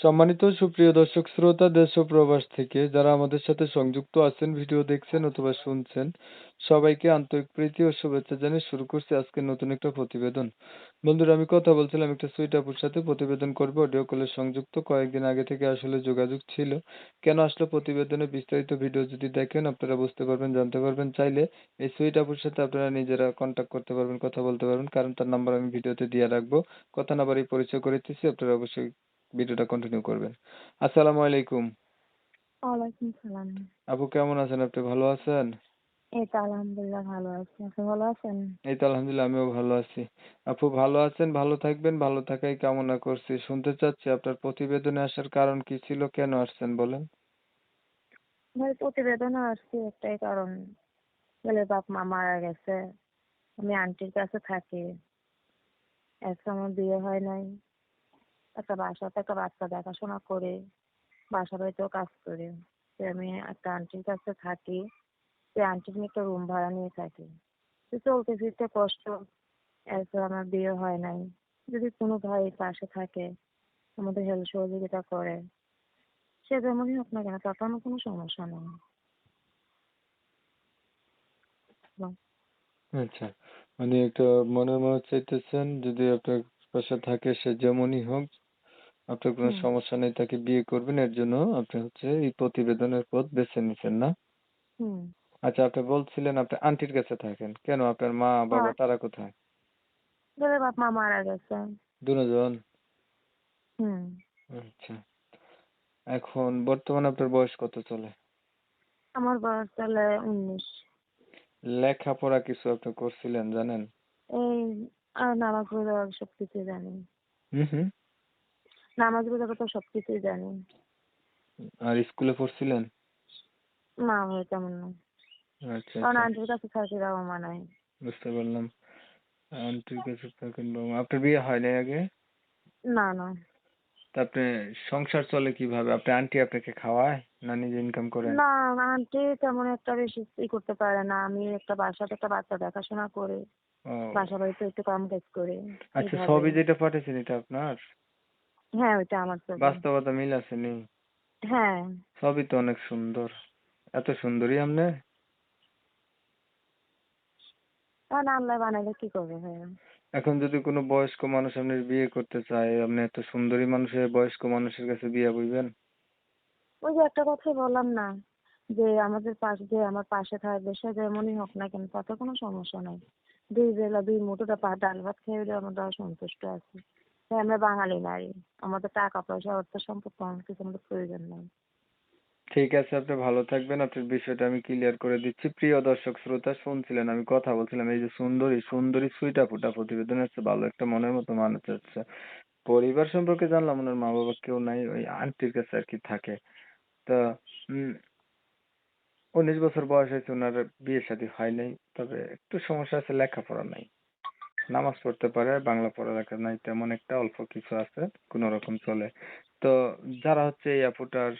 সম্মানিত সুপ্রিয় দর্শক, শ্রোতা দেশ ও প্রবাস থেকে যারা আমাদের সাথে সংযুক্ত আছেন, ভিডিও দেখছেন অথবা শুনছেন, সবাইকে আন্তরিক প্রীতি ও শুভেচ্ছা জানিয়ে শুরু করছি আজকের নতুন একটা প্রতিবেদন। বন্ধুরা, আমি কথা বলছিলাম একটা সুইট আপুর সাথে, প্রতিবেদন করব, অডিও কলে সংযুক্ত, কয়েকদিন আগে থেকে আসলে যোগাযোগ ছিল। কেন আসলে প্রতিবেদনে বিস্তারিত ভিডিও যদি দেখেন, আপনারা বুঝতে পারবেন, জানতে পারবেন, চাইলে এই সুইট আপুর সাথে আপনারা নিজেরা কন্ট্যাক্ট করতে পারবেন, কথা বলতে পারবেন, কারণ তার নাম্বার আমি ভিডিওতে দিয়ে রাখব। কথা না বাড়ি পরিচয় করে দিচ্ছি, আপনারা অবশ্যই ভিডিওটা কন্টিনিউ করবেন। আসসালামু আলাইকুম। ওয়ালাইকুম সালাম। আপু কেমন আছেন? আপনি ভালো আছেন? এই তো আলহামদুলিল্লাহ ভালো আছি। আপনি ভালো আছেন? এই তো আলহামদুলিল্লাহ আমিও ভালো আছি। আপু ভালো আছেন? ভালো থাকবেন? ভালো থাকাই কামনা করছি। শুনতে চাচ্ছি আপনার প্রতিবেদনে আসার কারণ কি ছিল? কেন আসছেন বলেন? ভাই প্রতিবেদনে আসছি একটাই কারণ। ছেলে বাপ মা মারা গেছে। আমি আন্টির কাছে থাকি। এখন আমার বিয়ে হয় নাই। একটা বাসাতে একটা বাচ্চা দেখাশোনা করে বাসা বাড়িতেও কাজ করে। আমি একটা আন্টির কাছে থাকি সেই আন্টির একটা রুম ভাড়া নিয়ে থাকি। তো চলতে ফিরতে কষ্ট এখন আমার বিয়ে হয় নাই। যদি কোনো ভাই পাশে থাকে, আমাদের হেল্প সহযোগিতা করে, সে যেমনই হোক না কেন তাতে আমার কোনো সমস্যা নেই। আচ্ছা মানে একটা মনের মনে চাইতেছেন, যদি আপনার পাশে থাকে, সে যেমনই হোক আপনার কোনো হুম। সমস্যা নেই তাকে বিয়ে করবেন এর জন্য আপনি হচ্ছে এই প্রতিবেদনের পথ বেছে নিছেন না? হুম। আচ্ছা আপনি বলছিলেন আপনি আন্টির কাছে থাকেন কেন? আপনার মা বাবা হ্যাঁ তারা কোথায়? ধরে বাপ মা মারা গেছে। দুজন? হুম। আচ্ছা। এখন বর্তমানে আপনার বয়স কত চলে? আমার বয়স তাহলে উনিশ। লেখাপড়া কিছু আপনি করছিলেন জানেন? এই আর নামাজ রোজা সব কিছুই জানি। হুম হুম। নামাজ রোজা তো সব কিছুই জানি। আর স্কুলে পড়ছিলেন? না তেমন না আচ্ছা কারণ আচ্ছা। আন্টির কাছে থাকি বাবা মা নাই। বুঝতে পারলাম। আন্টির কাছে থাকেন বাবা আপনার বিয়ে হয় নাই আগে? না না। তা আপনি সংসার চলে কীভাবে? আপনি আন্টি আপনাকে খাওয়ায় না নিজে ইনকাম করেন না আন্টি তেমন একটা বেশি ই করতে পারে না। আমি একটা বাসাতে একটা বাচ্চা দেখাশোনা করি বাসা বাড়িতে একটু কাম কাজ করি আচ্ছা ছবি যেটা পাঠিয়েছেন এটা আপনার? হ্যাঁ ওইটা আমার ছবি বাস্তবতা মিল আছে নি হ্যাঁ। ছবি তো অনেক সুন্দর। এত সুন্দরী আপনি কারণ আল্লাহ বানাইলে কি করবে ভাইয়া? এখন যদি কোনো বয়স্ক মানুষ আপনার বিয়ে করতে চায় আপনি এত সুন্দরী মানুষের বয়স্ক মানুষের কাছে বিয়ে বইবেন ওই যে একটা কথাই বললাম না যে আমাদের পাশে যে আমার পাশে থাকবে সে যেমনই হোক না কেন তাতে কোনো সমস্যা নাই। দুই বেলা দুই মুঠোটা পা ডাল ভাত খেয়ে দিলে আমরা সন্তুষ্ট আছি। তাই আমরা বাঙালি নারী। আমাদের টাকা পয়সা অর্থ সম্পদ তেমন কিছু আমাদের প্রয়োজন নাই। ঠিক আছে, আপনি ভালো থাকবেন। আপনার বিষয়টা আমি ক্লিয়ার করে দিচ্ছি। প্রিয় দর্শক, শ্রোতা, শুনছিলেন, আমি কথা বলছিলাম, এই যে সুন্দরী সুন্দরী সুইটা ফুটা প্রতিবেদন হচ্ছে ভালো একটা মনের মতো মানুষ হচ্ছে। পরিবার সম্পর্কে জানলাম, ওনার মা বাবা কেউ নাই, ওই আন্টির কাছে আর কি থাকে। তা উনিশ বছর বয়স হয়েছে, ওনার বিয়ে শাদী হয় নাই, তবে একটু সমস্যা আছে, লেখাপড়া নাই। নামাজ পড়তে পারে, বাংলা পড়ালেখা নাই, তেমন একটা অল্প কিছু আছে, কোনো রকম চলে। তো যারা হচ্ছে এই আপুটার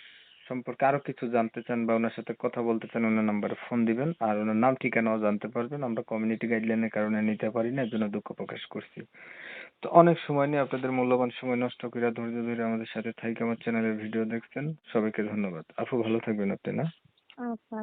সম্পর্কে আরও কিছু জানতে চান বা ওনার সাথে কথা বলতে চান, ওনার নাম্বারে ফোন দিবেন। আর ওনার নাম, ঠিকানাও জানতে পারবেন। আমরা কমিউনিটি গাইডলাইনের কারণে নিতে পারি না এর জন্য দুঃখ প্রকাশ করছি। তো অনেক সময় নিয়ে আপনাদের মূল্যবান সময় নষ্ট করে, ধৈর্য ধরে আমাদের সাথে থাইকে আমার চ্যানেলের ভিডিও দেখছেন। সবাইকে ধন্যবাদ। আপু, ভালো থাকবেন আপনি, না? আচ্ছা